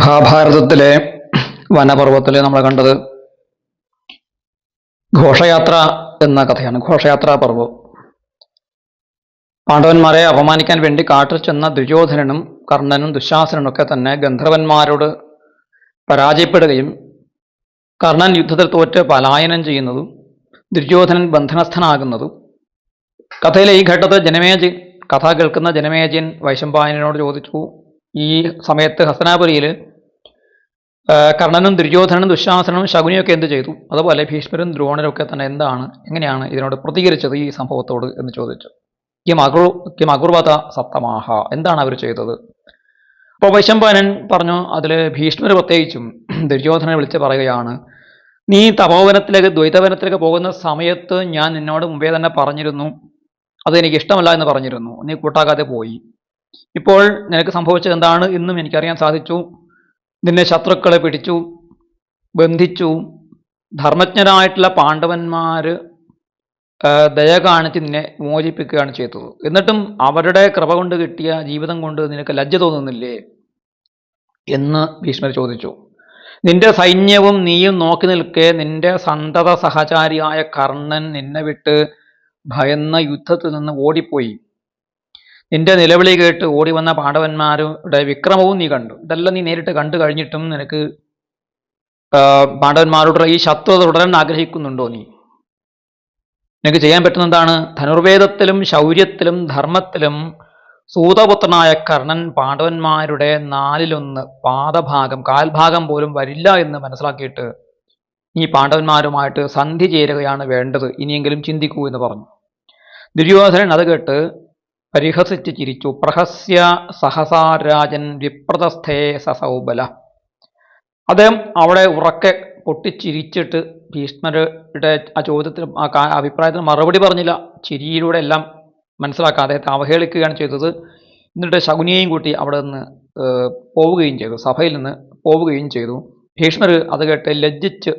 മഹാഭാരതത്തിലെ വനപർവത്തിൽ നമ്മൾ കണ്ടത് ഘോഷയാത്ര എന്ന കഥയാണ്. ഘോഷയാത്രാ പർവം. പാണ്ഡവന്മാരെ അപമാനിക്കാൻ വേണ്ടി കാട്ടിൽ ചെന്ന ദുര്യോധനനും കർണനും ദുശാസനും ഒക്കെ തന്നെ ഗന്ധർവന്മാരോട് പരാജയപ്പെടുകയും കർണൻ യുദ്ധത്തിൽ തോറ്റ് പലായനം ചെയ്യുന്നതും ദുര്യോധനൻ ബന്ധനസ്ഥനാകുന്നതും കഥയിലെ ഈ ഘട്ടത്തിൽ ജനമേജ് കഥ കേൾക്കുന്ന ജനമേജയൻ വൈശമ്പായനോട് ചോദിച്ചു ഈ സമയത്ത് ഹസ്തനാപുരിയിൽ കർണനും ദുര്യോധനനും ദുശാസനും ശകുനിയൊക്കെ എന്ത് ചെയ്തു? അതുപോലെ ഭീഷ്മരും ദ്രോണരും ഒക്കെ തന്നെ എന്താണ് എങ്ങനെയാണ് ഇതിനോട് പ്രതികരിച്ചത് ഈ സംഭവത്തോട് എന്ന് ചോദിച്ചു. കിം അകുർ കിം അകുർവത സപ്തമാഹ. എന്താണ് അവർ ചെയ്തത്? അപ്പോൾ വൈശംപാനൻ പറഞ്ഞു അതിൽ ഭീഷ്മർ പ്രത്യേകിച്ചും ദുര്യോധനനെ വിളിച്ച് പറയുകയാണ് നീ തപോവനത്തിലേക്ക് ദ്വൈതവനത്തിലേക്ക് പോകുന്ന സമയത്ത് ഞാൻ നിന്നോട് മുമ്പേ തന്നെ പറഞ്ഞിരുന്നു. അത് എനിക്ക് ഇഷ്ടമല്ല എന്ന് പറഞ്ഞിരുന്നു. നീ കൂട്ടാക്കാതെ പോയി. ഇപ്പോൾ നിനക്ക് സംഭവിച്ചത് എന്താണ് എന്നും എനിക്കറിയാൻ സാധിച്ചു. നിന്നെ ശത്രുക്കളെ പിടിച്ചു ബന്ധിച്ചു. ധർമ്മജ്ഞരായിട്ടുള്ള പാണ്ഡവന്മാർ ദയ കാണിച്ച് നിന്നെ മോചിപ്പിക്കുകയാണ് ചെയ്തത്. എന്നിട്ടും അവരുടെ കൃപ കൊണ്ട് കിട്ടിയ ജീവിതം കൊണ്ട് നിനക്ക് ലജ്ജ തോന്നുന്നില്ലേ? എന്ന് ഭീഷ്മർ ചോദിച്ചു. നിന്റെ സൈന്യവും നീയും നോക്കി നിൽക്കെ നിന്റെ സന്തത സഹചാരിയായ കർണൻ നിന്നെ വിട്ട് ഭയന്ന യുദ്ധത്തിൽ നിന്ന് ഓടിപ്പോയി. നിന്റെ നിലവിളി കേട്ട് ഓടി വന്ന പാണ്ഡവന്മാരുടെ വിക്രമവും നീ കണ്ടു. ഇതെല്ലാം നീ നേരിട്ട് കണ്ടു കഴിഞ്ഞിട്ടും നിനക്ക് പാണ്ഡവന്മാരുടെ ഈ ശത്രുത തുടരാൻ ആഗ്രഹിക്കുന്നുണ്ടോ നീ? നിനക്ക് ചെയ്യാൻ പറ്റുന്ന എന്താണ്? ധനുർവേദത്തിലും ശൗര്യത്തിലും ധർമ്മത്തിലും സൂതപുത്രനായ കർണൻ പാണ്ഡവന്മാരുടെ നാലിലൊന്ന് പാദഭാഗം കാൽഭാഗം പോലും വരില്ല എന്ന് മനസ്സിലാക്കിയിട്ട് നീ പാണ്ഡവന്മാരുമായിട്ട് സന്ധി ചേരുകയാണ് വേണ്ടത്. ഇനിയെങ്കിലും ചിന്തിക്കൂ എന്ന് പറഞ്ഞു. ദുര്യോധനൻ അത് കേട്ട് പരിഹസിച്ച് ചിരിച്ചു. പ്രഹസ്യ സഹസാരാജൻ വിപ്രതസ്ഥേ സസൗബല. അദ്ദേഹം അവിടെ ഉറക്കെ പൊട്ടിച്ചിരിച്ചിട്ട് ഭീഷ്മരുടെ ആ ചോദ്യത്തിന് ആ അഭിപ്രായത്തിന് മറുപടി പറഞ്ഞില്ല. ചിരിയിലൂടെ എല്ലാം മനസ്സിലാക്കാൻ അദ്ദേഹത്തെ അവഹേളിക്കുകയാണ് ചെയ്തത്. എന്നിട്ട് ശകുനിയെയും കൂട്ടി അവിടെ നിന്ന് പോവുകയും ചെയ്തു. സഭയിൽ നിന്ന് പോവുകയും ചെയ്തു. ഭീഷ്മർ അത് കേട്ട് ലജ്ജിച്ച്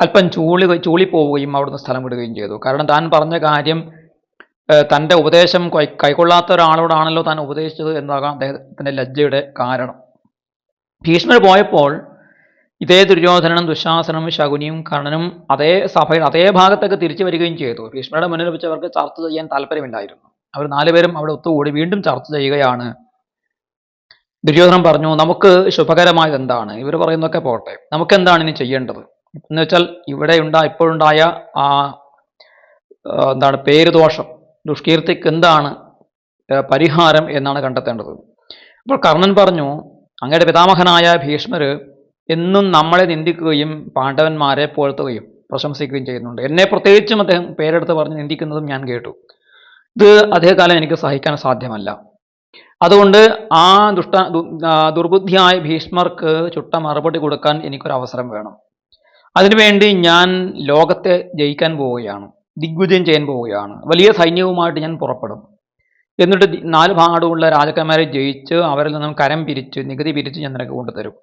അല്പം ചൂളി ചൂളിപ്പോവുകയും അവിടുന്ന് സ്ഥലം വിടുകയും ചെയ്തു. കാരണം താൻ പറഞ്ഞ കാര്യം തന്റെ ഉപദേശം കൈ- കൈക്കൊള്ളാത്ത ഒരാളോടാണല്ലോ താൻ ഉപദേശിച്ചത് എന്നതാകാം അദ്ദേഹത്തിന്റെ ലജ്ജയുടെ കാരണം. ഭീഷ്മർ പോയപ്പോൾ ഇതേ ദുര്യോധനനും ദുശാസനും ശകുനിയും കർണനും അതേ സഭയിൽ അതേ ഭാഗത്തേക്ക് തിരിച്ചു വരികയും ചെയ്തു. ഭീഷ്മരുടെ മുന്നിൽ വെച്ച് അവർക്ക് ചർച്ച ചെയ്യാൻ താല്പര്യമില്ലായിരുന്നു അവർ നാലുപേരും അവിടെ ഒത്തുകൂടി വീണ്ടും ചർച്ച ചെയ്യുകയാണ്. ദുര്യോധനൻ പറഞ്ഞു നമുക്ക് ശുഭകരമായത് എന്താണ്? ഇവർ പറയുന്നതൊക്കെ പോട്ടെ. നമുക്ക് എന്താണ് ഇനി ചെയ്യേണ്ടത്? എന്ന് വെച്ചാൽ ഇവിടെ ഉണ്ടാ ഇപ്പോഴുണ്ടായ ആ എന്താണ് പേര് ദോഷം ദുഷ്കീർത്തിക്ക് എന്താണ് പരിഹാരം എന്നാണ് കണ്ടെത്തേണ്ടത്. അപ്പോൾ കർണൻ പറഞ്ഞു അങ്ങയുടെ പിതാമഹനായ ഭീഷ്മര് എന്നും നമ്മളെ നിന്ദിക്കുകയും പാണ്ഡവന്മാരെ പുകഴ്ത്തുകയും പ്രശംസിക്കുകയും ചെയ്യുന്നുണ്ട്. എന്നെ പ്രത്യേകിച്ചും അദ്ദേഹം പേരെടുത്ത് പറഞ്ഞ് നിന്ദിക്കുന്നതും ഞാൻ കേട്ടു. ഇത് അധികകാലം എനിക്ക് സഹിക്കാൻ സാധ്യമല്ല. അതുകൊണ്ട് ആ ദുഷ്ട ദുർബുദ്ധിയായ ഭീഷ്മർക്ക് ചുട്ട മറുപടി കൊടുക്കാൻ എനിക്കൊരു അവസരം വേണം. അതിനുവേണ്ടി ഞാൻ ലോകത്തെ ജയിക്കാൻ പോവുകയാണ്. ദിഗ്വിജയം ചെയ്യാൻ പോവുകയാണ്. വലിയ സൈന്യവുമായിട്ട് ഞാൻ പുറപ്പെടും. എന്നിട്ട് നാല് ഭാഗമുള്ള രാജാക്കന്മാരെ ജയിച്ച് അവരിൽ നിന്നും കരം പിരിച്ച് നികുതി പിരിച്ച് ഞാൻ നിനക്ക് കൊണ്ടുതരും.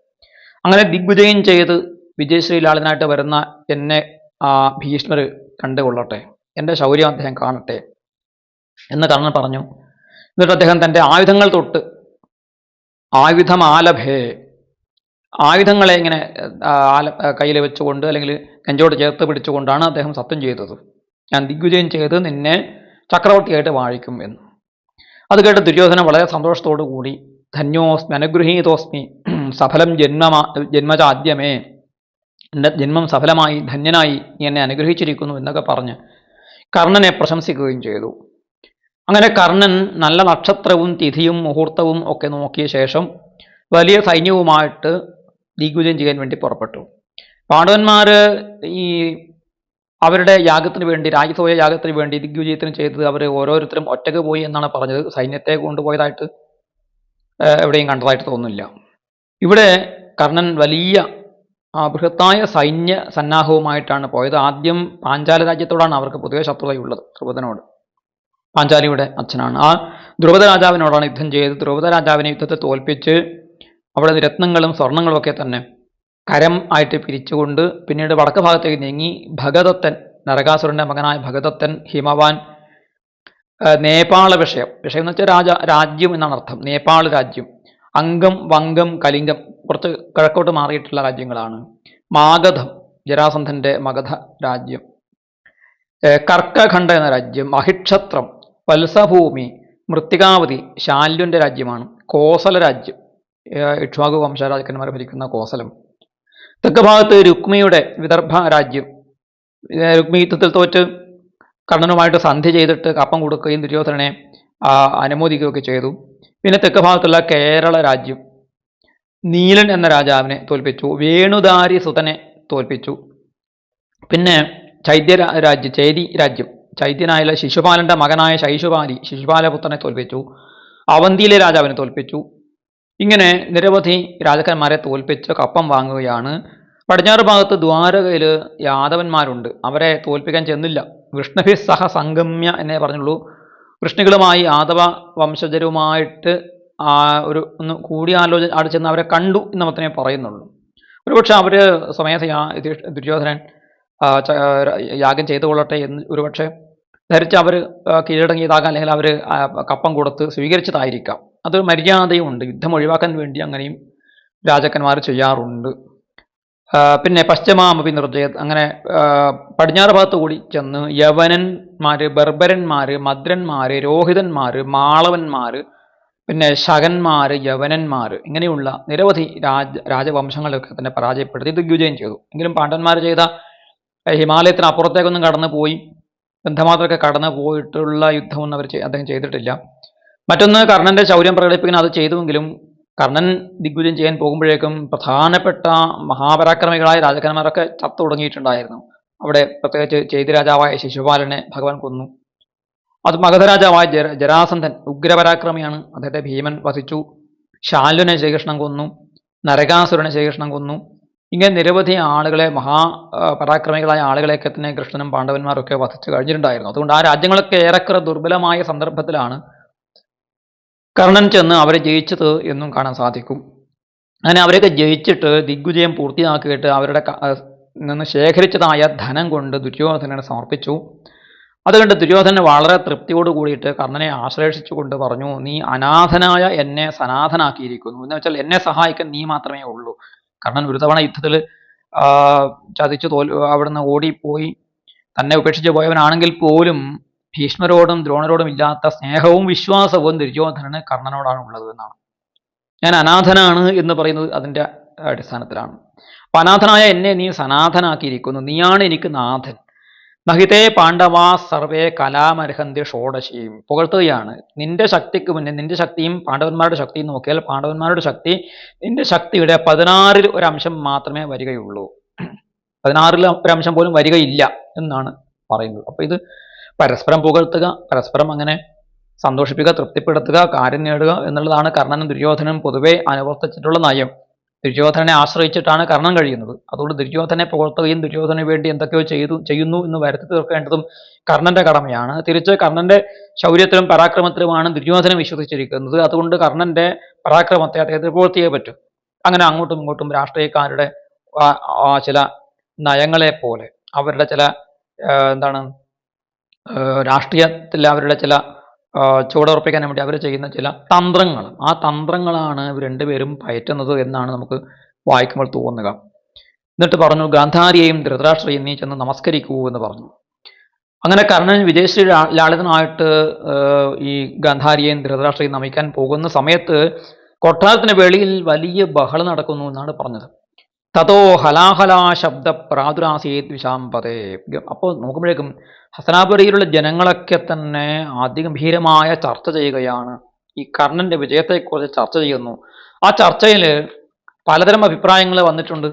അങ്ങനെ ദിഗ്വിജയം ചെയ്ത് വിജയശ്രീലാളിനായിട്ട് വരുന്ന എന്നെ ആ ഭീഷ്മർ കണ്ടുകൊള്ളട്ടെ. എന്റെ ശൗര്യം അദ്ദേഹം കാണട്ടെ എന്ന് കർണൻ പറഞ്ഞു. എന്നിട്ട് അദ്ദേഹം തന്റെ ആയുധങ്ങൾ തൊട്ട് ആയുധമാലഭേ ആയുധങ്ങളെ ഇങ്ങനെ ആല കയ്യിൽ വെച്ചുകൊണ്ട് അല്ലെങ്കിൽ നെഞ്ചോട് ചേർത്ത് പിടിച്ചുകൊണ്ടാണ് അദ്ദേഹം സത്യം ചെയ്തത്. ഞാൻ ദിഗ്വിജയം ചെയ്ത് നിന്നെ ചക്രവർത്തിയായിട്ട് വാഴിക്കും എന്ന്. അത് കേട്ട് ദുര്യോധന വളരെ സന്തോഷത്തോടു കൂടി ധന്യോസ്മി അനുഗ്രഹീതോസ്മി സഫലം ജന്മമാ ജന്മജാദ്യമേ എന്റെ ജന്മം സഫലമായി ധന്യനായി നീ എന്നെ അനുഗ്രഹിച്ചിരിക്കുന്നു എന്നൊക്കെ പറഞ്ഞ് കർണനെ പ്രശംസിക്കുകയും ചെയ്തു. അങ്ങനെ കർണൻ നല്ല നക്ഷത്രവും തിഥിയും മുഹൂർത്തവും ഒക്കെ നോക്കിയ ശേഷം വലിയ സൈന്യവുമായിട്ട് ദിഗ്വിജയം ചെയ്യാൻ വേണ്ടി പുറപ്പെട്ടു. പാണ്ഡവന്മാർ ഈ അവരുടെ യാഗത്തിന് വേണ്ടി രാജസൂയ യാഗത്തിന് വേണ്ടി ദിഗ്വിജയത്തിന് ചെയ്തത് അവർ ഓരോരുത്തരും ഒറ്റയ്ക്ക് പോയി എന്നാണ് പറഞ്ഞത്. സൈന്യത്തെ കൊണ്ടുപോയതായിട്ട് എവിടെയും കണ്ടതായിട്ട് തോന്നുന്നില്ല. ഇവിടെ കർണൻ വലിയ ബൃഹത്തായ സൈന്യ സന്നാഹവുമായിട്ടാണ് പോയത്. ആദ്യം പാഞ്ചാല രാജ്യത്തോടാണ് അവർക്ക് പൊതുവെ ശത്രുതയുള്ളത് ധ്രുപദനോട് പാഞ്ചാലിയുടെ അച്ഛനാണ്. ആ ധ്രുപദ രാജാവിനോടാണ് യുദ്ധം ചെയ്തത്. ധ്രുപദ രാജാവിനെ യുദ്ധത്തെ തോൽപ്പിച്ച് അവിടെ രത്നങ്ങളും സ്വർണങ്ങളും ഒക്കെ തന്നെ കരം ആയിട്ട് പിരിച്ചുകൊണ്ട് പിന്നീട് വടക്ക് ഭാഗത്തേക്ക് നീങ്ങി ഭഗദത്തൻ നരകാസുരന്റെ മകനായ ഭഗദത്തൻ ഹിമവാൻ നേപ്പാള വിഷയം. വിഷയം എന്ന് വെച്ചാൽ രാജ രാജ്യം എന്നാണ് അർത്ഥം. നേപ്പാൾ രാജ്യം. അംഗം വംഗം കലിംഗം കുറച്ച് കിഴക്കോട്ട് മാറിയിട്ടുള്ള രാജ്യങ്ങളാണ്. മാഗധം ജരാസന്ധന്റെ മഗധ രാജ്യം. കർക്കഖണ്ഡ എന്ന രാജ്യം അഹിക്ഷത്രം വത്സഭൂമി മൃത്തികാവതി ശാല്യന്റെ രാജ്യമാണ്. കോസല രാജ്യം. ഇക്ഷ്വാകു വംശരാജക്കന്മാർ ഭരിക്കുന്ന കോസലം. തെക്ക് ഭാഗത്ത് രുക്മിയുടെ വിദർഭ രാജ്യം. രുക്മി യുദ്ധത്തിൽ തോറ്റ് കർണനുമായിട്ട് സന്ധി ചെയ്തിട്ട് കപ്പം കൊടുക്കുകയും ദുര്യോധനനെ അനുമോദിക്കുകയൊക്കെ ചെയ്തു. പിന്നെ തെക്ക് ഭാഗത്തുള്ള കേരള രാജ്യം. നീലൻ എന്ന രാജാവിനെ തോൽപ്പിച്ചു. വേണുദാരി സുതനെ തോൽപ്പിച്ചു. പിന്നെ ചൈത്യ രാജ്യം ചേരി രാജ്യം. ചൈത്യനായുള്ള ശിശുപാലന്റെ മകനായ ശൈശുപാലി ശിശുപാലപുത്രനെ തോൽപ്പിച്ചു. അവന്തിയിലെ രാജാവിനെ തോൽപ്പിച്ചു. ഇങ്ങനെ നിരവധി രാജാക്കന്മാരെ തോൽപ്പിച്ച് കപ്പം വാങ്ങുകയാണ്. പടിഞ്ഞാറ് ഭാഗത്ത് ദ്വാരകയിൽ യാദവന്മാരുണ്ട്. അവരെ തോൽപ്പിക്കാൻ ചെന്നില്ല. വിഷ്ണുഭി സഹ സംഗമ്യ എന്നേ പറഞ്ഞുള്ളൂ. കൃഷ്ണികളുമായി യാദവ വംശജരുമായിട്ട് ഒരു ഒന്ന് കൂടിയാലോചന അവിടെ ചെന്ന് അവരെ കണ്ടു എന്ന് മാത്രമേ പറയുന്നുള്ളൂ. ഒരുപക്ഷെ അവർ സമയത്ത് യാ- ദുര്യോധനൻ യാഗം ചെയ്തു കൊള്ളട്ടെ എന്ന് ഒരുപക്ഷെ ധരിച്ച് അവർ കീഴടങ്ങിയതാകാം. അല്ലെങ്കിൽ അവർ കപ്പം കൊടുത്ത് സ്വീകരിച്ചതായിരിക്കാം. അതൊരു മര്യാദയും ഉണ്ട് യുദ്ധം ഒഴിവാക്കാൻ വേണ്ടി അങ്ങനെയും രാജാക്കന്മാർ ചെയ്യാറുണ്ട്. പിന്നെ പശ്ചിമാമപി നിർജയ അങ്ങനെ പടിഞ്ഞാറ് ഭാഗത്ത് കൂടി ചെന്ന് യവനന്മാര് ബർബരന്മാര് മദ്രന്മാര് രോഹിതന്മാര് മാളവന്മാര് പിന്നെ ശകന്മാര് യവനന്മാര് ഇങ്ങനെയുള്ള നിരവധി രാജ രാജവംശങ്ങളൊക്കെ തന്നെ പരാജയപ്പെടുത്തി ദിഗ്വിജയം ചെയ്തു. എങ്കിലും പാണ്ഡവന്മാർ ചെയ്ത ഹിമാലയത്തിന് അപ്പുറത്തേക്കൊന്നും കടന്നു പോയി ബന്ധമാത്രമൊക്കെ കടന്നു പോയിട്ടുള്ള യുദ്ധമൊന്നും അവർ അദ്ദേഹം ചെയ്തിട്ടില്ല. മറ്റൊന്ന് കർണന്റെ ശൗര്യം പ്രകടിപ്പിക്കുന്ന അത് ചെയ്തുവെങ്കിലും കർണൻ ദിഗ്വിജയം ചെയ്യാൻ പോകുമ്പോഴേക്കും പ്രധാനപ്പെട്ട മഹാപരാക്രമികളായ രാജാക്കന്മാരൊക്കെ ചത്തു തുടങ്ങിയിട്ടുണ്ടായിരുന്നു. അവിടെ പ്രത്യേകിച്ച് ചെയ്തി രാജാവായ ശിശുപാലനെ ഭഗവാൻ കൊന്നു. അത് മഗധരാജാവായ ജര ജരാസന്ധൻ ഉഗ്രപരാക്രമിയാണ്. അദ്ദേഹത്തെ ഭീമൻ വധിച്ചു. ശാലുനെ ശ്രീകൃഷ്ണൻ കൊന്നു. നരകാസുരനെ ശ്രീകൃഷ്ണൻ കൊന്നു. ഇങ്ങനെ നിരവധി ആളുകളെ മഹാ പരാക്രമികളായ ആളുകളെയൊക്കെ തന്നെ കൃഷ്ണനും പാണ്ഡവന്മാരൊക്കെ വധിച്ചു കഴിഞ്ഞിട്ടുണ്ടായിരുന്നു. അതുകൊണ്ട് ആ രാജ്യങ്ങളൊക്കെ ഏറെക്കുറെ ദുർബലമായ സന്ദർഭത്തിലാണ് കർണൻ ചെന്ന് അവരെ ജയിച്ചത് എന്നും കാണാൻ സാധിക്കും. അങ്ങനെ അവരെയൊക്കെ ജയിച്ചിട്ട് ദിഗ്വിജയം പൂർത്തിയാക്കിയിട്ട് അവരുടെ നിന്ന് ശേഖരിച്ചതായ ധനം കൊണ്ട് ദുര്യോധനനെ സമർപ്പിച്ചു. അതുകൊണ്ട് ദുര്യോധനൻ വളരെ തൃപ്തിയോട് കൂടിയിട്ട് കർണനെ ആശ്ലേഷിച്ചുകൊണ്ട് പറഞ്ഞു നീ അനാഥനായ എന്നെ സനാഥനാക്കിയിരിക്കുന്നു എന്ന് വെച്ചാൽ എന്നെ സഹായിക്കാൻ നീ മാത്രമേ ഉള്ളൂ. കർണൻ ഒരു തവണ യുദ്ധത്തിൽ ചതിച്ചു തോൽ അവിടുന്ന് ഓടിപ്പോയി. തന്നെ ഉപേക്ഷിച്ച് പോയവനാണെങ്കിൽ പോലും ഭീഷ്മരോടും ദ്രോണരോടും ഇല്ലാത്ത സ്നേഹവും വിശ്വാസവും ദുര്യോധനന് കർണനോടാണ് ഉള്ളത് എന്നാണ്. ഞാൻ അനാഥനാണ് എന്ന് പറയുന്നത് അതിന്റെ അടിസ്ഥാനത്തിലാണ്. അപ്പൊ അനാഥനായ എന്നെ നീ സനാഥനാക്കിയിരിക്കുന്നു. നീയാണ് എനിക്ക് നാഥൻ. നഹിതേ പാണ്ഡവാ സർവേ കലാമർഹന്തി ഷോഡശിയും പുകഴ്ത്തുകയാണ്. നിന്റെ ശക്തിക്ക് മുന്നേ നിന്റെ ശക്തിയും പാണ്ഡവന്മാരുടെ ശക്തിയും നോക്കിയാൽ പാണ്ഡവന്മാരുടെ ശക്തി നിന്റെ ശക്തിയുടെ പതിനാറിൽ ഒരു അംശം മാത്രമേ വരികയുള്ളൂ. പതിനാറിൽ ഒരു അംശം പോലും വരികയില്ല എന്നാണ് പറയുന്നത്. അപ്പൊ ഇത് പരസ്പരം പുകഴ്ത്തുക പരസ്പരം അങ്ങനെ സന്തോഷിപ്പിക്കുക തൃപ്തിപ്പെടുത്തുക കാര്യം നേടുക എന്നുള്ളതാണ് കർണനും ദുര്യോധനും പൊതുവെ അനുവർത്തിച്ചിട്ടുള്ള നയം. ദുര്യോധനനെ ആശ്രയിച്ചിട്ടാണ് കർണൻ കഴിയുന്നത്. അതുകൊണ്ട് ദുര്യോധനെ പുകഴ്ത്തുകയും ദുര്യോധനു വേണ്ടി എന്തൊക്കെയോ ചെയ്തു ചെയ്യുന്നു എന്ന് വരുത്തി തീർക്കേണ്ടതും കർണന്റെ കടമയാണ്. തിരിച്ച് കർണന്റെ ശൗര്യത്തിലും പരാക്രമത്തിലുമാണ് ദുര്യോധനം വിശ്വസിച്ചിരിക്കുന്നത്. അതുകൊണ്ട് കർണന്റെ പരാക്രമത്തെ അദ്ദേഹത്തിന് പുകഴ്ത്തിയേ പറ്റും. അങ്ങനെ അങ്ങോട്ടും ഇങ്ങോട്ടും രാഷ്ട്രീയക്കാരുടെ ചില നയങ്ങളെ പോലെ അവരുടെ ചില എന്താണ് രാഷ്ട്രീയത്തിൽ അവരുടെ ചില ചുവടുറപ്പിക്കാൻ വേണ്ടി അവർ ചെയ്യുന്ന ചില തന്ത്രങ്ങൾ. ആ തന്ത്രങ്ങളാണ് ഇവർ രണ്ടുപേരും പയറ്റുന്നത് എന്നാണ് നമുക്ക് വായിക്കുമ്പോൾ തോന്നുക. എന്നിട്ട് പറഞ്ഞു ഗാന്ധാരിയെയും ധൃതരാഷ്ട്രയെയും നീ ചെന്ന് നമസ്കരിക്കൂ എന്ന് പറഞ്ഞു. അങ്ങനെ കർണൻ വിജയശ്രീ ലാളിതനായിട്ട് ഈ ഗാന്ധാരിയെയും ധൃതരാഷ്ട്രയും നമിക്കാൻ പോകുന്ന സമയത്ത് കൊട്ടാരത്തിന് വെളിയിൽ വലിയ ബഹളം നടക്കുന്നു എന്നാണ് പറഞ്ഞത്. തതോ ഹലാഹലാ ശബ്ദ പ്രാദുരാസീത് വിശാംപതേ അപ്പോൾ നോക്കുമ്പോഴേക്കും ഹസനാപുരയിലുള്ള ജനങ്ങളൊക്കെ തന്നെ അതിഗംഭീരമായ ചർച്ച ചെയ്യുകയാണ്. ഈ കർണന്റെ വിജയത്തെക്കുറിച്ച് ചർച്ച ചെയ്യുന്നു. ആ ചർച്ചയിൽ പലതരം അഭിപ്രായങ്ങൾ വന്നിട്ടുണ്ട്.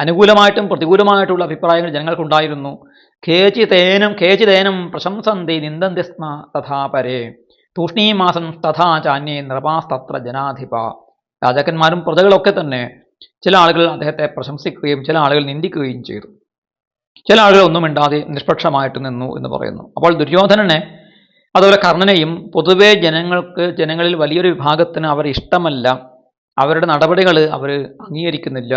അനുകൂലമായിട്ടും പ്രതികൂലമായിട്ടുള്ള അഭിപ്രായങ്ങൾ ജനങ്ങൾക്കുണ്ടായിരുന്നു. കേചി തേനം കേചി തേനം പ്രശംസന്തി നിന്ദന്തി സ്മ തഥാ പരേ. തൂഷ്ണീമാസം തഥാ ചാന്യേ നൃപാസ്തത്ര ജനാധിപ. രാജാക്കന്മാരും പ്രജകളൊക്കെ തന്നെ ചില ആളുകൾ അദ്ദേഹത്തെ പ്രശംസിക്കുകയും ചില ആളുകൾ നിന്ദിക്കുകയും ചെയ്തു. ചില ആളുകൾ ഒന്നും ഇണ്ടാതെ നിഷ്പക്ഷമായിട്ട് നിന്നു എന്ന് പറയുന്നു. അപ്പോൾ ദുര്യോധനനെ അതുപോലെ കർണനെയും പൊതുവെ ജനങ്ങൾക്ക് ജനങ്ങളിൽ വലിയൊരു വിഭാഗത്തിന് അവർ ഇഷ്ടമല്ല. അവരുടെ നടപടികൾ അവർ അംഗീകരിക്കുന്നില്ല.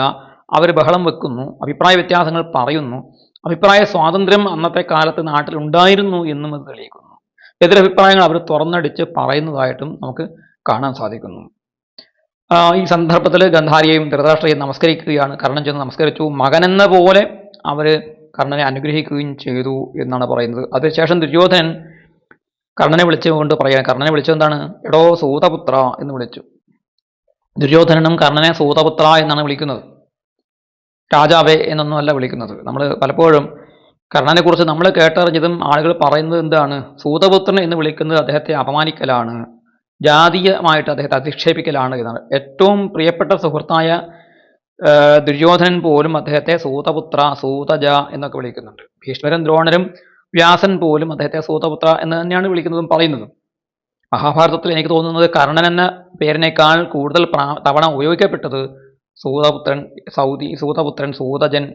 അവർ ബഹളം വെക്കുന്നു. അഭിപ്രായ വ്യത്യാസങ്ങൾ പറയുന്നു. അഭിപ്രായ സ്വാതന്ത്ര്യം അന്നത്തെ കാലത്ത് നാട്ടിൽ ഉണ്ടായിരുന്നു എന്നും ഇത് തെളിയിക്കുന്നു. എതിരഭിപ്രായങ്ങൾ അവർ തുറന്നടിച്ച് പറയുന്നതായിട്ടും നമുക്ക് കാണാൻ സാധിക്കുന്നു. ഈ സന്ദർഭത്തിൽ ഗന്ധാരിയെയും ധൃതരാഷ്ട്രയെയും നമസ്കരിക്കുകയാണ്. കർണൻ ചെന്ന് നമസ്കരിച്ചു. മകനെന്ന പോലെ അവർ കർണനെ അനുഗ്രഹിക്കുകയും ചെയ്തു എന്നാണ് പറയുന്നത്. അതിനുശേഷം ദുര്യോധനൻ കർണനെ വിളിച്ചുകൊണ്ട് പറയാൻ കർണനെ വിളിച്ചെന്താണ് എടോ സൂതപുത്ര എന്ന് വിളിച്ചു. ദുര്യോധനനും കർണനെ സൂതപുത്ര എന്നാണ് വിളിക്കുന്നത്. രാജാവേ എന്നൊന്നുമല്ല വിളിക്കുന്നത്. നമ്മൾ പലപ്പോഴും കർണനെക്കുറിച്ച് നമ്മൾ കേട്ടറിഞ്ഞതും ആളുകൾ പറയുന്നത് എന്താണ്? സൂതപുത്രൻ എന്ന് വിളിക്കുന്നത് അദ്ദേഹത്തെ അപമാനിക്കലാണ്. ജാതീയമായിട്ട് അദ്ദേഹത്തെ അധിക്ഷേപിക്കലാണ് എന്നാണ്. ഏറ്റവും പ്രിയപ്പെട്ട സുഹൃത്തായ ദുര്യോധനൻ പോലും അദ്ദേഹത്തെ സൂതപുത്ര സൂതജ എന്നൊക്കെ വിളിക്കുന്നുണ്ട്. ഭീഷ്മരൻ ദ്രോണരും വ്യാസൻ പോലും അദ്ദേഹത്തെ സൂതപുത്ര എന്ന് തന്നെയാണ് വിളിക്കുന്നതും പറയുന്നതും. മഹാഭാരതത്തിൽ എനിക്ക് തോന്നുന്നത് കർണൻ എന്ന പേരിനേക്കാൾ കൂടുതൽ തവണ ഉപയോഗിക്കപ്പെട്ടത് സൂതപുത്രൻ സൗദി സൂതപുത്രൻ സൂതജൻ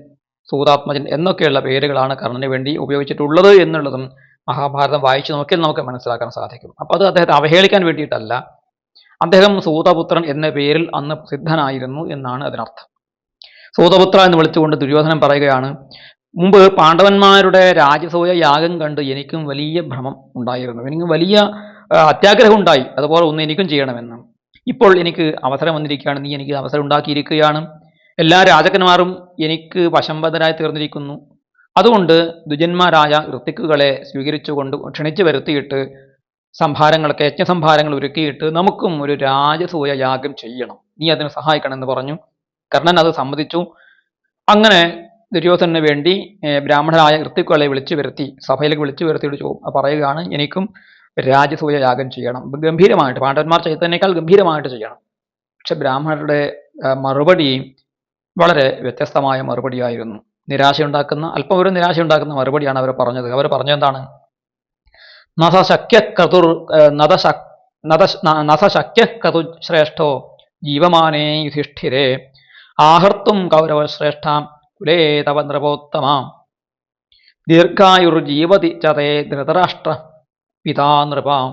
സൂതാത്മജൻ എന്നൊക്കെയുള്ള പേരുകളാണ് കർണന് വേണ്ടി ഉപയോഗിച്ചിട്ടുള്ളത് എന്നുള്ളതും മഹാഭാരതം വായിച്ചു നോക്കിയാൽ നമുക്ക് മനസ്സിലാക്കാൻ സാധിക്കും. അപ്പോൾ അത് അദ്ദേഹത്തെ അവഹേളിക്കാൻ വേണ്ടിയിട്ടല്ല. അദ്ദേഹം സൂതപുത്രൻ എന്ന പേരിൽ അന്ന് പ്രസിദ്ധനായിരുന്നു എന്നാണ് അതിനർത്ഥം. സൂതപുത്ര എന്ന് വിളിച്ചുകൊണ്ട് ദുര്യോധനൻ പറയുകയാണ് മുമ്പ് പാണ്ഡവന്മാരുടെ രാജസൂയ യാഗം കണ്ട് എനിക്കും വലിയ ഭ്രമം ഉണ്ടായിരുന്നു. എനിക്ക് വലിയ അത്യാഗ്രഹം ഉണ്ടായി. അതുപോലെ ഒന്ന് എനിക്കും ചെയ്യണമെന്ന്. ഇപ്പോൾ എനിക്ക് അവസരം വന്നിരിക്കുകയാണ്. നീ എനിക്ക് അവസരം ഉണ്ടാക്കിയിരിക്കുകയാണ്. എല്ലാ രാജാക്കന്മാരും എനിക്ക് വശംബദ്ധരായി തീർന്നിരിക്കുന്നു. അതുകൊണ്ട് ദുജന്മാരായ ഋത്തിക്കുകളെ സ്വീകരിച്ചുകൊണ്ട് ക്ഷണിച്ചു വരുത്തിയിട്ട് സംഭാരങ്ങളൊക്കെ യജ്ഞസംഭാരങ്ങൾ ഒരുക്കിയിട്ട് നമുക്കും ഒരു രാജസൂയ യാഗം ചെയ്യണം. നീ അതിനെ സഹായിക്കണം എന്ന് പറഞ്ഞു. കർണൻ അത് സമ്മതിച്ചു. അങ്ങനെ ദുര്യോധനന് വേണ്ടി ബ്രാഹ്മണരായ ഋത്തിക്കുകളെ വിളിച്ചു വരുത്തി സഭയിലേക്ക് വിളിച്ചു വരുത്തിയിട്ട് പറയുകയാണ് എനിക്കും രാജസൂയ യാഗം ചെയ്യണം. ഗംഭീരമായിട്ട് പാണ്ഡവന്മാർ ചെയ്തതിനേക്കാൾ ഗംഭീരമായിട്ട് ചെയ്യണം. പക്ഷെ ബ്രാഹ്മണരുടെ മറുപടി വളരെ വ്യത്യസ്തമായ മറുപടിയായിരുന്നു. നിരാശയുണ്ടാക്കുന്ന അല്പം ഒരു നിരാശയുണ്ടാക്കുന്ന മറുപടിയാണ് അവർ പറഞ്ഞത്. അവർ പറഞ്ഞെന്താണ് നസശക്യ കതുർ ക്രതുർ നദ നസശക്യ കതു ശ്രേഷ്ഠോ ജീവമാനേ യുധിഷ്ഠിരേ. ആഹർത്തും കൗരവശ്രേഷ്ഠ കുലേ തവ ദീർഘായുർ ജീവതി ചതേ ധൃതരാഷ്ട്ര പിതാ നൃപാം.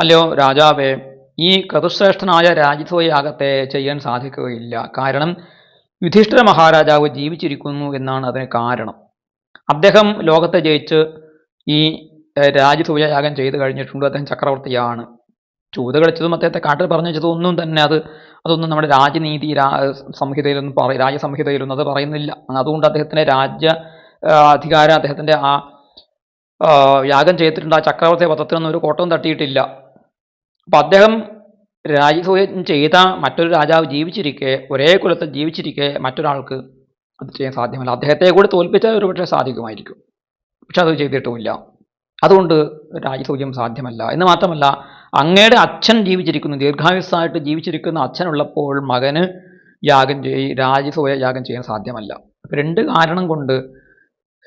അല്ലയോ രാജാവേ ഈ കതുശ്രേഷ്ഠനായ രാജ്യത്വയാഗത്തെ ചെയ്യാൻ സാധിക്കുകയില്ല. കാരണം യുധിഷ്ഠിര മഹാരാജാവ് ജീവിച്ചിരിക്കുന്നു എന്നാണ് അതിന് കാരണം. അദ്ദേഹം ലോകത്തെ ജയിച്ച് ഈ രാജ്യസൂചയാഗം ചെയ്തു കഴിഞ്ഞിട്ടുണ്ട്. അദ്ദേഹം ചക്രവർത്തിയാണ്. ചൂത് കളിച്ചതും അദ്ദേഹത്തെ കാട്ടിൽ പറഞ്ഞു വെച്ചതും ഒന്നും തന്നെ അത് അതൊന്നും നമ്മുടെ രാജനീതി രാ സംഹിതയിലൊന്നും പറ രാജസംഹിതയിലൊന്നും അത് പറയുന്നില്ല. അതുകൊണ്ട് അദ്ദേഹത്തിന്റെ രാജ്യ അധികാരം അദ്ദേഹത്തിന്റെ ആ, യാഗം ചെയ്തിട്ടുണ്ട്. ആ ചക്രവർത്തി പത്രത്തിനൊന്നും ഒരു കോട്ടവും തട്ടിയിട്ടില്ല. അപ്പം അദ്ദേഹം രാജസൂയം ചെയ്ത മറ്റൊരു രാജാവ് ജീവിച്ചിരിക്കെ ഒരേ കുലത്തിൽ ജീവിച്ചിരിക്കെ മറ്റൊരാൾക്ക് അത് ചെയ്യാൻ സാധ്യമല്ല. അദ്ദേഹത്തെ കൂടി തോൽപ്പിച്ചാൽ ഒരുപക്ഷെ സാധിക്കുമായിരിക്കും. പക്ഷെ അത് ചെയ്തിട്ടുമില്ല. അതുകൊണ്ട് രാജസൂയം സാധ്യമല്ല. എന്ന് മാത്രമല്ല അങ്ങയുടെ അച്ഛൻ ജീവിച്ചിരിക്കുന്നു. ദീർഘായുസ്സായിട്ട് ജീവിച്ചിരിക്കുന്ന അച്ഛനുള്ളപ്പോൾ മകന് യാഗം ചെയ് രാജസൂയ യാഗം ചെയ്യാൻ സാധ്യമല്ല. രണ്ട് കാരണം കൊണ്ട്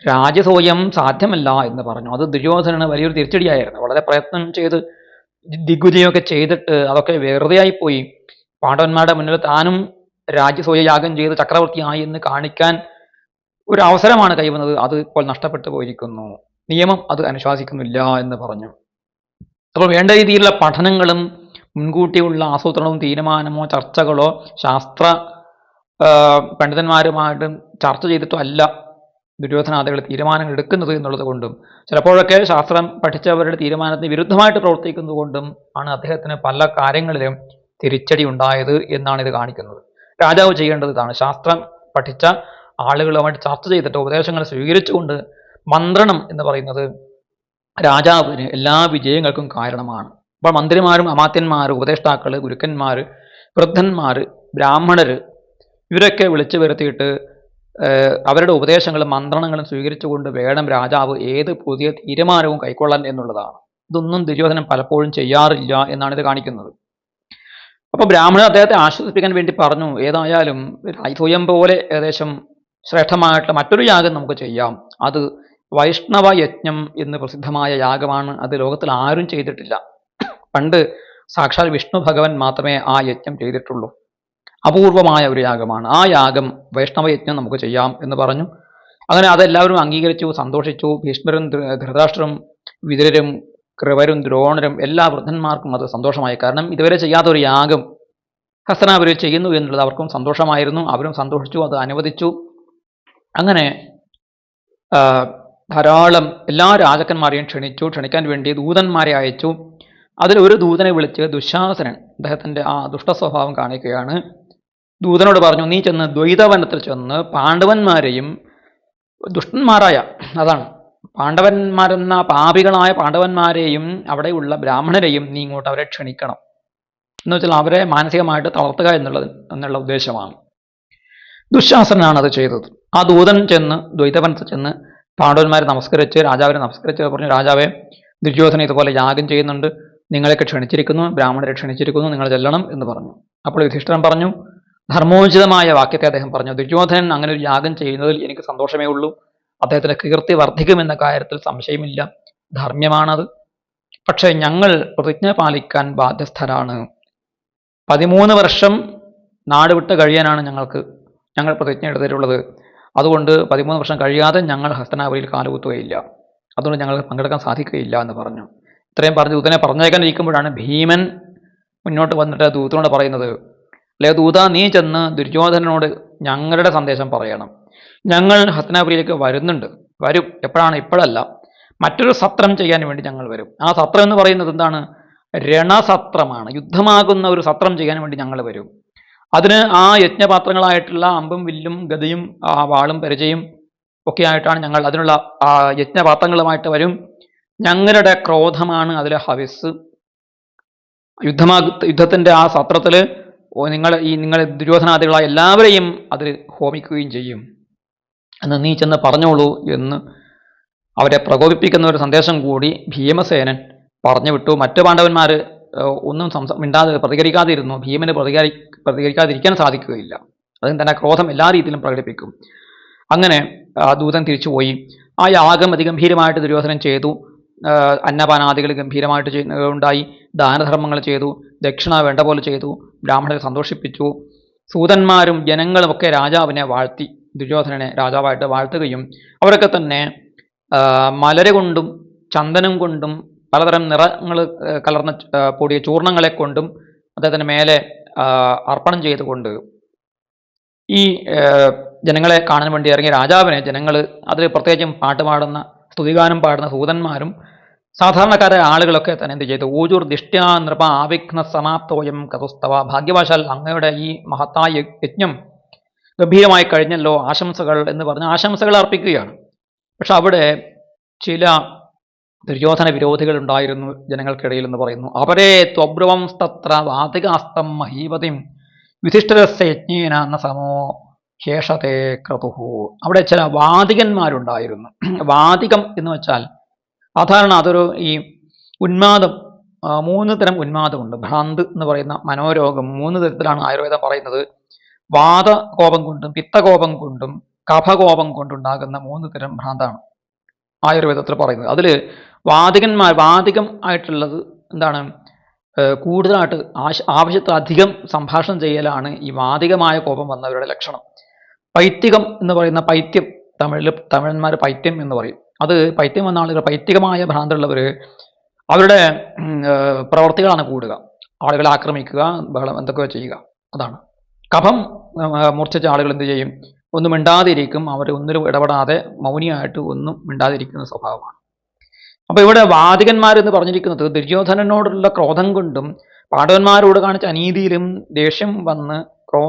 രാജസൂയം സാധ്യമല്ല എന്ന് പറഞ്ഞു. അത് ദുര്യോധനന് വലിയൊരു തിരിച്ചടിയായിരുന്നു. വളരെ പ്രയത്നം ചെയ്ത് ദിഗ്വിജയമൊക്കെ ചെയ്തിട്ട് അതൊക്കെ വെറുതെയായി പോയി പാണ്ഡവന്മാരുടെ മുന്നിൽ താനും രാജ്യസൂയ യാഗം ചെയ്ത് ചക്രവർത്തിയായി എന്ന് കാണിക്കാൻ ഒരു അവസരമാണ് കൈവന്നത്. അത് ഇപ്പോൾ നഷ്ടപ്പെട്ടു പോയിരിക്കുന്നു. നിയമം അത് അനുശാസിക്കുന്നില്ല എന്ന് പറഞ്ഞു. അപ്പോൾ വേണ്ട രീതിയിലുള്ള പഠനങ്ങളും മുൻകൂട്ടിയുള്ള ആസൂത്രണവും തീരുമാനമോ ചർച്ചകളോ ശാസ്ത്ര പണ്ഡിതന്മാരുമായിട്ടും ചർച്ച ചെയ്തിട്ടോ അല്ല. ദുര്യോധനാദികൾ തീരുമാനങ്ങൾ എടുക്കുന്നത് എന്നുള്ളത് കൊണ്ടും ചിലപ്പോഴൊക്കെ ശാസ്ത്രം പഠിച്ചവരുടെ തീരുമാനത്തിന് വിരുദ്ധമായിട്ട് പ്രവർത്തിക്കുന്നത് കൊണ്ടും ആണ് അദ്ദേഹത്തിന് പല കാര്യങ്ങളിലും തിരിച്ചടി ഉണ്ടായത് എന്നാണ് ഇത് കാണിക്കുന്നത്. രാജാവ് ചെയ്യേണ്ടത് ഇതാണ്. ശാസ്ത്രം പഠിച്ച ആളുകളുമായിട്ട് ചർച്ച ചെയ്തിട്ട് ഉപദേശങ്ങൾ സ്വീകരിച്ചുകൊണ്ട് മന്ത്രണം എന്ന് പറയുന്നത് രാജാവിന് എല്ലാ വിജയങ്ങൾക്കും കാരണമാണ്. അപ്പോൾ മന്ത്രിമാരും അമാത്യന്മാർ ഉപദേഷ്ടാക്കൾ ഗുരുക്കന്മാർ വൃദ്ധന്മാർ ബ്രാഹ്മണർ ഇവരൊക്കെ വിളിച്ചു വരുത്തിയിട്ട് അവരുടെ ഉപദേശങ്ങളും മന്ത്രണങ്ങളും സ്വീകരിച്ചുകൊണ്ട് വേണം രാജാവ് ഏത് പുതിയ തീരുമാനവും കൈക്കൊള്ളാൻ എന്നുള്ളതാണ്. ഇതൊന്നും ദുര്യോധനൻ പലപ്പോഴും ചെയ്യാറില്ല എന്നാണ് ഇത് കാണിക്കുന്നത്. അപ്പൊ ബ്രാഹ്മണൻ അദ്ദേഹത്തെ ആശ്വസിപ്പിക്കാൻ വേണ്ടി പറഞ്ഞു ഏതായാലും സ്വയം പോലെ ഏകദേശം ശ്രേഷ്ഠമായിട്ടുള്ള മറ്റൊരു യാഗം നമുക്ക് ചെയ്യാം. അത് വൈഷ്ണവ യജ്ഞം എന്ന് പ്രസിദ്ധമായ യാഗമാണ്. അത് ലോകത്തിൽ ആരും ചെയ്തിട്ടില്ല. പണ്ട് സാക്ഷാൽ വിഷ്ണു ഭഗവാൻ മാത്രമേ ആ യജ്ഞം ചെയ്തിട്ടുള്ളൂ. അപൂർവമായ ഒരു യാഗമാണ്. ആ യാഗം വൈഷ്ണവയജ്ഞം നമുക്ക് ചെയ്യാം എന്ന് പറഞ്ഞു. അങ്ങനെ അതെല്ലാവരും അംഗീകരിച്ചു സന്തോഷിച്ചു. ഭീഷ്മരും ധൃതാഷ്ട്രം വിതുരരും കൃവരും ദ്രോണരും എല്ലാ വൃദ്ധന്മാർക്കും അത് സന്തോഷമായി. കാരണം ഇതുവരെ ചെയ്യാത്ത ഒരു യാഗം ഹസ്തനാപുരിൽ ചെയ്യുന്നു എന്നുള്ളത് അവർക്കും സന്തോഷമായിരുന്നു. അവരും സന്തോഷിച്ചു അത് അനുവദിച്ചു. അങ്ങനെ ധാരാളം എല്ലാ രാജാക്കന്മാരെയും ക്ഷണിച്ചു. ക്ഷണിക്കാൻ വേണ്ടി ദൂതന്മാരെ അയച്ചു. അതിൽ ഒരു ദൂതനെ വിളിച്ച് ദുശാസനൻ അദ്ദേഹത്തിന്റെ ആ ദുഷ്ട സ്വഭാവം കാണിക്കുകയാണ്. ദൂതനോട് പറഞ്ഞു നീ ചെന്ന് ദ്വൈതവനത്തിൽ ചെന്ന് പാണ്ഡവന്മാരെയും ദുഷ്ടന്മാരായ അതാണ്. പാണ്ഡവന്മാരെന്ന പാപികളായ പാണ്ഡവന്മാരെയും അവിടെയുള്ള ബ്രാഹ്മണരെയും നീ ഇങ്ങോട്ട് അവരെ ക്ഷണിക്കണം. എന്ന് വെച്ചാൽ അവരെ മാനസികമായിട്ട് തളർത്തുക എന്നുള്ളത് എന്നുള്ള ഉദ്ദേശമാണ്. ദുശാസനാണ് അത് ചെയ്തത്. ആ ദൂതൻ ചെന്ന് ദ്വൈതവനത്തിൽ ചെന്ന് പാണ്ഡവന്മാരെ നമസ്കരിച്ച് രാജാവിനെ നമസ്കരിച്ച് പറഞ്ഞു രാജാവെ ദുര്യോധന ഇതുപോലെ യാഗം ചെയ്യുന്നുണ്ട്. നിങ്ങളെയൊക്കെ ക്ഷണിച്ചിരിക്കുന്നു. ബ്രാഹ്മണരെ ക്ഷണിച്ചിരിക്കുന്നു. നിങ്ങൾ ചെല്ലണം എന്ന് പറഞ്ഞു. അപ്പോൾ യുധിഷ്ഠിരൻ പറഞ്ഞു ധർമ്മോചിതമായ വാക്യത്തെ അദ്ദേഹം പറഞ്ഞു. ദുര്യോധനൻ അങ്ങനെ ഒരു യാഗം ചെയ്യുന്നതിൽ എനിക്ക് സന്തോഷമേ ഉള്ളൂ. അദ്ദേഹത്തിന്റെ കീർത്തി വർദ്ധിക്കുമെന്ന കാര്യത്തിൽ സംശയമില്ല. ധർമ്മ്യമാണത്. പക്ഷേ ഞങ്ങൾ പ്രതിജ്ഞ പാലിക്കാൻ ബാധ്യസ്ഥരാണ്. പതിമൂന്ന് വർഷം നാട് വിട്ട് കഴിയാനാണ് ഞങ്ങൾക്ക് ഞങ്ങൾ പ്രതിജ്ഞ എടുത്തിട്ടുള്ളത്. അതുകൊണ്ട് പതിമൂന്ന് വർഷം കഴിയാതെ ഞങ്ങൾ ഹസ്തനാപുരിയിൽ കാലുകുത്തുകയില്ല. അതുകൊണ്ട് ഞങ്ങൾക്ക് പങ്കെടുക്കാൻ സാധിക്കുകയില്ല എന്ന് പറഞ്ഞു. ഇത്രയും പറഞ്ഞ് ദൂതനെ പറഞ്ഞേക്കാൻ ഇരിക്കുമ്പോഴാണ് ഭീമൻ മുന്നോട്ട് വന്നിട്ട് ദൂതനോട് പറയുന്നത് അല്ലെ ദൂത നീ ചെന്ന് ദുര്യോധനനോട് ഞങ്ങളുടെ സന്ദേശം പറയണം. ഞങ്ങൾ ഹസ്തനാപുരിയിലേക്ക് വരുന്നുണ്ട്. വരും. എപ്പോഴാണ്? ഇപ്പോഴല്ല. മറ്റൊരു സത്രം ചെയ്യാൻ വേണ്ടി ഞങ്ങൾ വരും. ആ സത്രം എന്ന് പറയുന്നത് എന്താണ്? രണസത്രമാണ്. യുദ്ധമാകുന്ന ഒരു സത്രം ചെയ്യാൻ വേണ്ടി ഞങ്ങൾ വരും. അതിന് ആ യജ്ഞപാത്രങ്ങളായിട്ടുള്ള അമ്പും വില്ലും ഗതയും ആ വാളും പരിചയും ഒക്കെ ആയിട്ടാണ് ഞങ്ങൾ അതിനുള്ള യജ്ഞപാത്രങ്ങളുമായിട്ട് വരും. ഞങ്ങളുടെ ക്രോധമാണ് അതിലെ ഹവിസ്. യുദ്ധമാ യുദ്ധത്തിന്റെ ആ സത്രത്തിൽ നിങ്ങൾ ഈ നിങ്ങൾ ദുര്യോധനാദികളായ എല്ലാവരെയും അത് ഹോമിക്കുകയും ചെയ്യും. എന്ന് നീ ചെന്ന് പറഞ്ഞോളൂ എന്ന് അവരെ പ്രകോപിപ്പിക്കുന്ന ഒരു സന്ദേശം കൂടി ഭീമസേനൻ പറഞ്ഞു വിട്ടു മറ്റു പാണ്ഡവന്മാർ ഒന്നും സംസ മിണ്ടാതെ പ്രതികരിക്കാതിരുന്നു. ഭീമന് പ്രതികരി പ്രതികരിക്കാതിരിക്കാൻ സാധിക്കുകയില്ല. അതിന് തന്നെ ക്രോധം എല്ലാ രീതിയിലും പ്രകടിപ്പിക്കും. അങ്ങനെ ദൂതൻ തിരിച്ചുപോയി ആ യാഗം അതിഗംഭീരമായിട്ട് ദുര്യോധനൻ ചെയ്തു. അന്നപാനാദികൾ ഗംഭീരമായിട്ട് ഉണ്ടായി. ദാനധർമ്മങ്ങൾ ചെയ്തു. ദക്ഷിണ വേണ്ട പോലെ ചെയ്തു. ബ്രാഹ്മണരെ സന്തോഷിപ്പിച്ചു. സൂതന്മാരും ജനങ്ങളും ഒക്കെ രാജാവിനെ വാഴ്ത്തി ദുര്യോധനനെ രാജാവായിട്ട് വാഴ്ത്തുകയും അവരൊക്കെ തന്നെ മലരുകൊണ്ടും മലര് കൊണ്ടും ചന്ദനം കൊണ്ടും പലതരം നിറങ്ങൾ കലർന്ന പൊടിയ ചൂർണങ്ങളെ കൊണ്ടും അദ്ദേഹത്തിന് മേലെ അർപ്പണം ചെയ്തുകൊണ്ട് ഈ ജനങ്ങളെ കാണാൻ വേണ്ടി ഇറങ്ങിയ രാജാവിനെ ജനങ്ങൾ അതിൽ പ്രത്യേകിച്ചും പാട്ടുപാടുന്ന സ്തുതിഗാനം പാടുന്ന സൂതന്മാരും സാധാരണക്കാരായ ആളുകളൊക്കെ തന്നെ എന്ത് ചെയ്തു? ഊജുർ ദിഷ്ട്യാ നൃപ ആവിഘ്ന സമാപ്തോയം കതുസ്തവ ഭാഗ്യവശാൽ അങ്ങയുടെ ഈ മഹത്തായ യജ്ഞം ഗംഭീരമായി കഴിഞ്ഞല്ലോ ആശംസകൾ എന്ന് പറഞ്ഞ് ആശംസകൾ അർപ്പിക്കുകയാണ്. പക്ഷെ അവിടെ ചില ദുര്യോധന വിരോധികൾ ഉണ്ടായിരുന്നു ജനങ്ങൾക്കിടയിൽ എന്ന് പറയുന്നു. അവരെ ത്വബ്രുവം തത്ര വാതികാസ്തം മഹീപതിം യുധിഷ്ഠിരസ്യ യജ്ഞേന എന്ന സമോ ശേഷത്തെ ക്രതുഹു അവിടെ ചില വാതികന്മാരുണ്ടായിരുന്നു വാതികം എന്ന് വെച്ചാൽ സാധാരണ അതൊരു ഈ ഉന്മാദം മൂന്ന് തരം ഉന്മാദമുണ്ട്. ഭ്രാന്ത് എന്ന് പറയുന്ന മനോരോഗം മൂന്ന് തരത്തിലാണ് ആയുർവേദം പറയുന്നത്. വാദകോപം കൊണ്ടും പിത്തകോപം കൊണ്ടും കഫകോപം കൊണ്ടുണ്ടാകുന്ന മൂന്ന് തരം ഭ്രാന്താണ് ആയുർവേദത്തിൽ പറയുന്നത്. അതിൽ വാതികന്മാർ വാതികം ആയിട്ടുള്ളത് എന്താണ്? കൂടുതലായിട്ട് ആശ ആവശ്യത്തിലധികം സംഭാഷണം ചെയ്യലാണ് ഈ വാതികമായ കോപം വന്നവരുടെ ലക്ഷണം. പൈത്തികം എന്ന് പറയുന്ന പൈത്യം തമിഴിൽ തമിഴന്മാർ പൈത്യം എന്ന് പറയും. അത് പൈത്യം വന്ന ആളുകൾ പൈത്തികമായ ഭ്രാന്തുള്ളവർ അവരുടെ പ്രവർത്തികളാണ് കൂടുക. ആളുകളെ ആക്രമിക്കുക ബഹളം എന്തൊക്കെ ചെയ്യുക. അതാണ്. കഫം മൂർച്ഛിച്ച ആളുകൾ എന്ത് ചെയ്യും? ഒന്നും മിണ്ടാതിരിക്കും. അവർ ഒന്നിലും ഇടപെടാതെ മൗനിയായിട്ട് ഒന്നും മിണ്ടാതിരിക്കുന്ന സ്വഭാവമാണ്. അപ്പോൾ ഇവിടെ വാതികന്മാർ എന്ന് പറഞ്ഞിരിക്കുന്നത് ദുര്യോധനനോടുള്ള ക്രോധം കൊണ്ടും പാണ്ഡവന്മാരോട് കാണിച്ച അനീതിയിലും ദേഷ്യം വന്ന് ക്രോ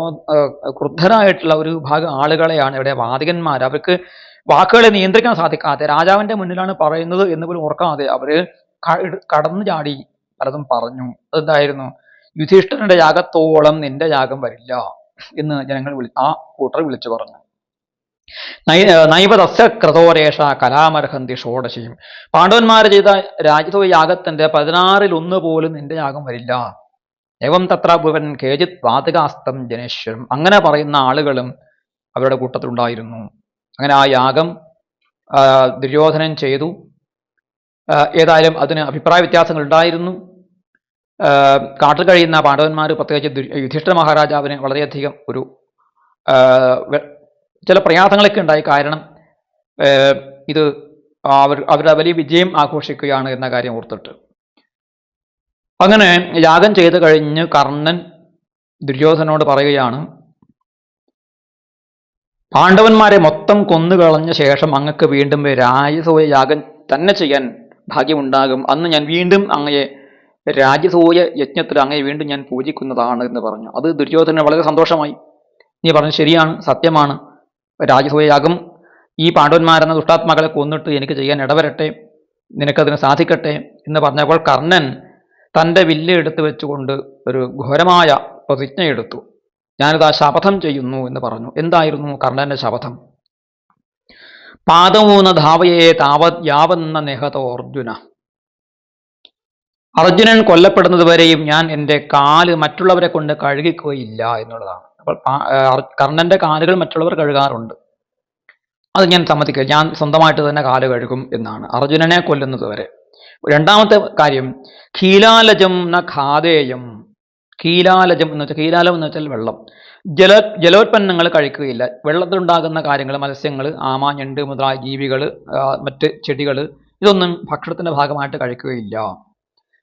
ക്രുദ്ധരായിട്ടുള്ള ഒരു ഭാഗം ആളുകളെയാണ് ഇവിടെ വാതികന്മാർ അവർക്ക് വാക്കുകളെ നിയന്ത്രിക്കാൻ സാധിക്കാതെ രാജാവിന്റെ മുന്നിലാണ് പറയുന്നത് എന്ന് പോലും ഓർക്കാതെ അവർ കടന്നു ചാടി പലതും പറഞ്ഞു. അതെന്തായിരുന്നു? യുധിഷ്ഠിരന്റെ യാഗത്തോളം നിന്റെ യാഗം വരില്ല എന്ന് ജനങ്ങൾ വിളി ആ കൂട്ടർ വിളിച്ചു പറഞ്ഞു. നൈ- ഏർ നൈവതസ്യ ക്രതോരേഷ കലാമർഹന്തി ഷോഡശിയും. പാണ്ഡവന്മാർ ചെയ്ത രാജ്യത്വ യാഗത്തിന്റെ പതിനാറിൽ ഒന്ന് പോലും നിന്റെ യാഗം വരില്ല. ഏവം തത്ര ഭുവൻ കേജിത് വാതകാസ്തം ജനേശ്വരം. അങ്ങനെ പറയുന്ന ആളുകളും അവരുടെ കൂട്ടത്തിലുണ്ടായിരുന്നു. അങ്ങനെ ആ യാഗം ദുര്യോധനം ദുര്യോധനൻ ചെയ്തു. ഏതായാലും അതിന് അഭിപ്രായ വ്യത്യാസങ്ങൾ ഉണ്ടായിരുന്നു. കാട്ടിൽ കഴിയുന്ന പാണ്ഡവന്മാർ പ്രത്യേകിച്ച് യുധിഷ്ഠിര മഹാരാജാവിന് വളരെയധികം ഒരു ചില പ്രയാസങ്ങളൊക്കെ ഉണ്ടായി. കാരണം ഇത് അവർ അവരുടെ വലിയ വിജയം ആഘോഷിക്കുകയാണ് എന്ന കാര്യം ഓർത്തിട്ട്. അങ്ങനെ യാഗം ചെയ്ത് കഴിഞ്ഞ് കർണൻ ദുര്യോധനോട് പറയുകയാണ് പാണ്ഡവന്മാരെ മൊത്തം കൊന്നുകളഞ്ഞ ശേഷം അങ്ങക്ക് വീണ്ടും രാജസൂയ യാഗം തന്നെ ചെയ്യാൻ ഭാഗ്യമുണ്ടാകും. അന്ന് ഞാൻ വീണ്ടും അങ്ങയെ രാജസൂയ യജ്ഞത്തിൽ അങ്ങയെ വീണ്ടും ഞാൻ പൂജിക്കുന്നതാണ് എന്ന് പറഞ്ഞു. അത് ദുര്യോധന വളരെ സന്തോഷമായി. നീ പറഞ്ഞു ശരിയാണ് സത്യമാണ്. രാജസൂയ യാഗം ഈ പാണ്ഡവന്മാരെന്ന ദുഷ്ടാത്മാക്കളെ കൊന്നിട്ട് എനിക്ക് ചെയ്യാൻ ഇടവരട്ടെ നിനക്കതിന് സാധിക്കട്ടെ എന്ന് പറഞ്ഞപ്പോൾ കർണൻ തന്റെ വില്ല് എടുത്തു വെച്ചുകൊണ്ട് ഒരു ഘോരമായ പ്രതിജ്ഞ എടുത്തു ഞാനിതാ ശപഥം ചെയ്യുന്നു എന്ന് പറഞ്ഞു. എന്തായിരുന്നു കർണന്റെ ശപഥം? പാദമൂന്ന ധാവയെ താവത് യാവെന്ന നിഹതോ അർജുന. അർജുനൻ കൊല്ലപ്പെടുന്നത് വരെയും ഞാൻ എന്റെ കാൽ മറ്റുള്ളവരെ കൊണ്ട് കഴുകിക്കുകയില്ല എന്നുള്ളതാണ്. അപ്പോൾ കർണന്റെ കാലുകൾ മറ്റുള്ളവർ കഴുകാറുണ്ട്. അത് ഞാൻ സമ്മതിക്കുക ഞാൻ സ്വന്തമായിട്ട് തന്നെ കാൽ കഴുകും എന്നാണ് അർജുനനെ കൊല്ലുന്നത് വരെ. രണ്ടാമത്തെ കാര്യം ഖീലാലജം ന ഖാദേയം കീലാലജം എന്ന് വെച്ചാൽ കീലാലം എന്ന് വെച്ചാൽ വെള്ളം. ജല ജലോത്പന്നങ്ങൾ കഴിക്കുകയില്ല. വെള്ളത്തിലുണ്ടാകുന്ന കാര്യങ്ങൾ മത്സ്യങ്ങൾ ആമ ഞണ്ട് മുതലായ ജീവികൾ മറ്റ് ചെടികൾ ഇതൊന്നും ഭക്ഷണത്തിന്റെ ഭാഗമായിട്ട് കഴിക്കുകയില്ല.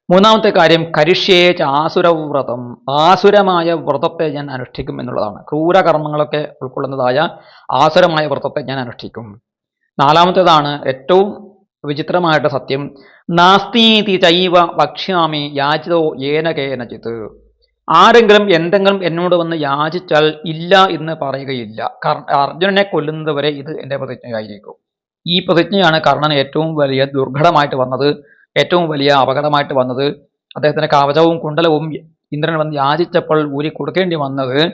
മൂന്നാമത്തെ കാര്യം കരിഷ്യേ ആസുരവ്രതം ആസുരമായ വ്രതത്തെ ഞാൻ അനുഷ്ഠിക്കും എന്നുള്ളതാണ്. ക്രൂരകർമ്മങ്ങളൊക്കെ ഉൾക്കൊള്ളുന്നതായ ആസുരമായ വ്രതത്തെ ഞാൻ അനുഷ്ഠിക്കും. നാലാമത്തേതാണ് ഏറ്റവും വിചിത്രമായിട്ട് സത്യം നാസ്തീതി ചൈവ ഭക്ഷ്യാമി യാചിതോ ഏന കേനചിത്. ആരെങ്കിലും എന്തെങ്കിലും എന്നോട് വന്ന് യാചിച്ചാൽ ഇല്ല എന്ന് പറയുകയില്ല. കർ- അർജുനനെ കൊല്ലുന്നതുവരെ ഇത് എന്റെ പ്രതിജ്ഞയായിരിക്കും. ഈ പ്രതിജ്ഞയാണ് കർണൻ ഏറ്റവും വലിയ ദുർഘടമായിട്ട് വന്നത് ഏറ്റവും വലിയ അപകടമായിട്ട് വന്നത്. അദ്ദേഹത്തിന്റെ കവചവും കുണ്ടലവും ഇന്ദ്രൻ വന്ന് യാചിച്ചപ്പോൾ ഊരി കൊടുക്കേണ്ടി വന്നത്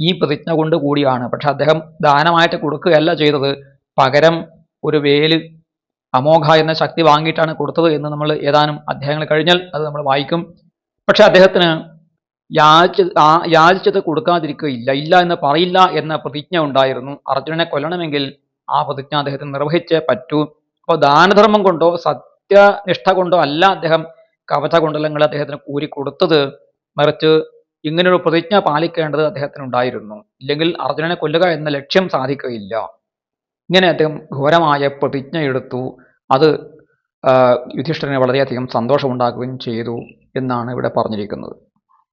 ഈ പ്രതിജ്ഞ കൊണ്ട് കൂടിയാണ്. പക്ഷെ അദ്ദേഹം ദാനമായിട്ട് കൊടുക്കുകയല്ല ചെയ്തത്. പകരം ഒരു വേൽ അമോഘ എന്ന ശക്തി വാങ്ങിയിട്ടാണ് കൊടുത്തത് എന്ന് നമ്മൾ ഏതാനും അധ്യായങ്ങൾ കഴിഞ്ഞാൽ അത് നമ്മൾ വായിക്കും. പക്ഷെ അദ്ദേഹത്തിന് യാചി യാചിച്ചത് കൊടുക്കാതിരിക്കുകയില്ല ഇല്ല എന്ന് പറയില്ല എന്ന പ്രതിജ്ഞ ഉണ്ടായിരുന്നു. അർജുനനെ കൊല്ലണമെങ്കിൽ ആ പ്രതിജ്ഞ അദ്ദേഹത്തിന് നിർവഹിച്ചേ പറ്റൂ. അപ്പോൾ ദാനധർമ്മം കൊണ്ടോ സത്യനിഷ്ഠ കൊണ്ടോ അല്ല അദ്ദേഹം കവചകുണ്ടലങ്ങൾ അദ്ദേഹത്തിന് കൂരി കൊടുത്തത്. മറിച്ച് ഇങ്ങനൊരു പ്രതിജ്ഞ പാലിക്കേണ്ടത് അദ്ദേഹത്തിന് ഉണ്ടായിരുന്നു ഇല്ലെങ്കിൽ അർജുനനെ കൊല്ലുക എന്ന ലക്ഷ്യം സാധിക്കുകയില്ല ഇങ്ങനെ അദ്ദേഹം ഘോരമായ പ്രതിജ്ഞ എടുത്തു. അത് യുധിഷ്ഠിരന് വളരെയധികം സന്തോഷമുണ്ടാക്കുകയും ചെയ്തു എന്നാണ് ഇവിടെ പറഞ്ഞിരിക്കുന്നത്.